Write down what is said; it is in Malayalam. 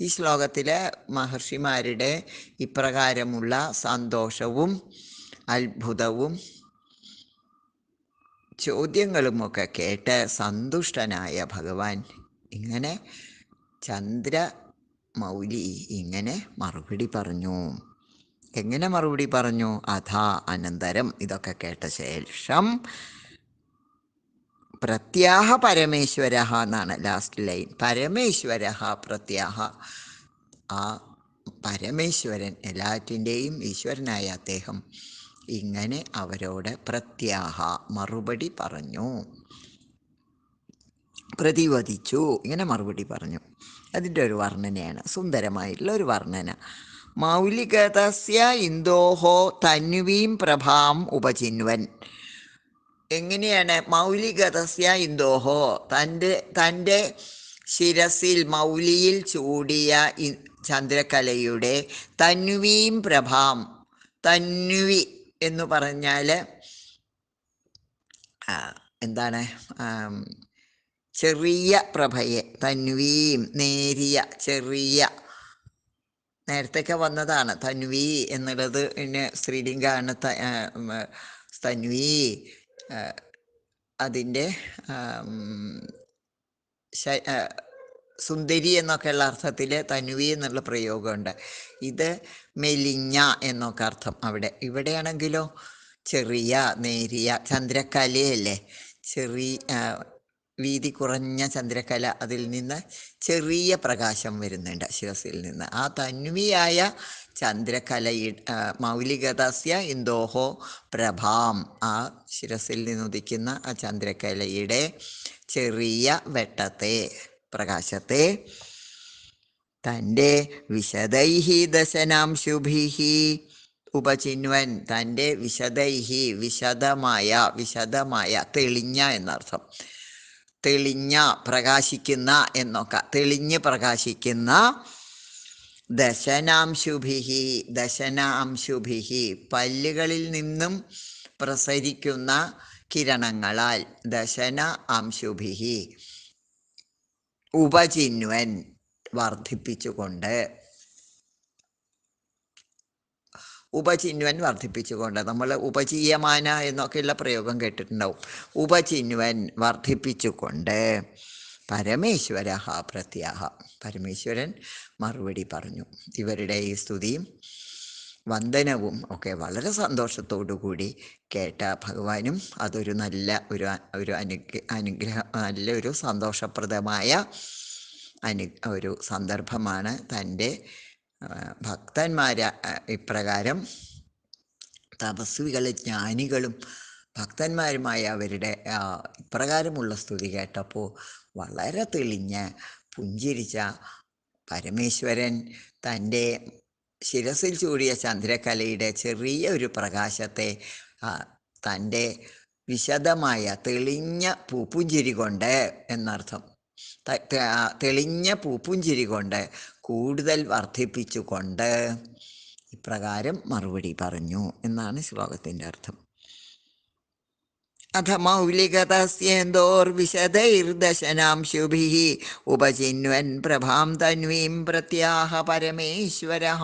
ഈ ശ്ലോകത്തിലെ മഹർഷിമാരുടെ ഇപ്രകാരമുള്ള സന്തോഷവും അത്ഭുതവും ചോദ്യങ്ങളുമൊക്കെ കേട്ട് സന്തുഷ്ടനായ ഭഗവാൻ. ഇങ്ങനെ ചന്ദ്ര മൗലി ഇങ്ങനെ മറുപടി പറഞ്ഞു. എങ്ങനെ മറുപടി പറഞ്ഞു? അഥാ അനന്തരം ഇതൊക്കെ കേട്ട ശേഷം പ്രത്യാഹ പരമേശ്വര എന്നാണ് ലാസ്റ്റ് ലൈൻ പരമേശ്വര പ്രത്യാഹ. ആ പരമേശ്വരൻ എല്ലാറ്റിന്റെയും ഈശ്വരനായ അദ്ദേഹം ഇങ്ങനെ അവരോട് പ്രത്യാഹ മറുപടി പറഞ്ഞു. പ്രതിവദിച്ചു. ഇങ്ങനെ മറുപടി പറഞ്ഞു. അതിന്റെ ഒരു വർണനയാണ്. സുന്ദരമായിട്ടുള്ള ഒരു വർണന. മൗലികതസ്യ ഇന്ദോഹോ തന്വീം പ്രഭാം ഉപചിൻവൻ. എങ്ങനെയാണ് മൗലികതസ്യ ഇന്ദോഹോ? തന്റെ തന്റെ ശിരസിൽ മൗലിയിൽ ചൂടിയ ചന്ദ്രകലയുടെ തന്വീം പ്രഭാം തന്വി എന്ന് പറഞ്ഞാൽ എന്താണ്? ചെറിയ പ്രഭയെ തന്വീം നേരിയ ചെറിയ. നേരത്തെയൊക്കെ വന്നതാണ് തന്വി എന്നുള്ളത്. പിന്നെ സ്ത്രീലിംഗാണ് ത തന്വി അതിന്റെ സുന്ദരി എന്നൊക്കെയുള്ള അർത്ഥത്തിൽ തനുവി എന്നുള്ള പ്രയോഗമുണ്ട്. ഇത് മെലിഞ്ഞ എന്നൊക്കെ അർത്ഥം അവിടെ. ഇവിടെയാണെങ്കിലോ ചെറിയ നേരിയ ചന്ദ്രക്കലയല്ലേ ചെറിയ വീതി കുറഞ്ഞ ചന്ദ്രക്കല അതിൽ നിന്ന് ചെറിയ പ്രകാശം വരുന്നുണ്ട് ശിരസിൽ നിന്ന്. ആ തന്വിയായ ചന്ദ്രകല മൗലികതസ്യ ഇന്ദോഹോ പ്രഭാം. ആ ശിരസിൽ നിന്നുദിക്കുന്ന ആ ചന്ദ്രകലയുടെ ചെറിയ വെട്ടത്തെ പ്രകാശത്തെ തന്റെ വിശദൈഹി ദശനാംശുഭിഹി ഉപചിന്വൻ തന്റെ വിശദൈഹി വിശദമായ വിശദമായ തെളിഞ്ഞ എന്നർത്ഥം. തെളിഞ്ഞ പ്രകാശിക്കുന്ന എന്നൊക്കെ. തെളിഞ്ഞ് പ്രകാശിക്കുന്ന ദശനാംശുഭിഹി ദശനാംശുഭിഹി പല്ലുകളിൽ നിന്നും പ്രസരിക്കുന്ന കിരണങ്ങളാൽ ദശന അംശുഭിഹി ഉപചിന്വൻ വർദ്ധിപ്പിച്ചുകൊണ്ട് ഉപചിന്വൻ വർദ്ധിപ്പിച്ചുകൊണ്ട് നമ്മൾ ഉപചീയമാന എന്നൊക്കെയുള്ള പ്രയോഗം കേട്ടിട്ടുണ്ടാവും. ഉപചിന്വൻ വർദ്ധിപ്പിച്ചുകൊണ്ട് പരമേശ്വര പ്രത്യാഹ. പരമേശ്വരൻ മറുപടി പറഞ്ഞു. ഇവരുടെ ഈ സ്തുതിയും വന്ദനവും ഒക്കെ വളരെ കൂടി കേട്ട ഭഗവാനും അതൊരു നല്ല ഒരു ഒരു അനുഗ്ര അനുഗ്രഹം നല്ലൊരു സന്തോഷപ്രദമായ അനു ഒരു സന്ദർഭമാണ് തന്റെ ഭക്തന്മാരെ ഇപ്രകാരം തപസ്വികൾ ജ്ഞാനികളും ഭക്തന്മാരുമായ അവരുടെ ഇപ്രകാരമുള്ള സ്തുതി കേട്ടപ്പോൾ വളരെ തെളിഞ്ഞ് പുഞ്ചിരിച്ച പരമേശ്വരൻ തന്റെ ശിരസിൽ ചൂടിയ ചന്ദ്രകലയുടെ ചെറിയ ഒരു പ്രകാശത്തെ തന്റെ വിശദമായ തെളിഞ്ഞ പൂപ്പുഞ്ചിരി കൊണ്ട് എന്നർത്ഥം തെളിഞ്ഞ പൂപ്പുഞ്ചിരി കൊണ്ട് കൂടുതൽ വർദ്ധിപ്പിച്ചുകൊണ്ട് ഇപ്രകാരം മറുപടി പറഞ്ഞു എന്നാണ് ശ്ലോകത്തിന്റെ അർത്ഥം. അഥ മൗലികതസ്യേന്തോർവിശദൈർദശനാംശുഭിः ഉപചിന്വൻ പ്രഭാം തന്വീം പ്രത്യാഹ പരമേശ്വരः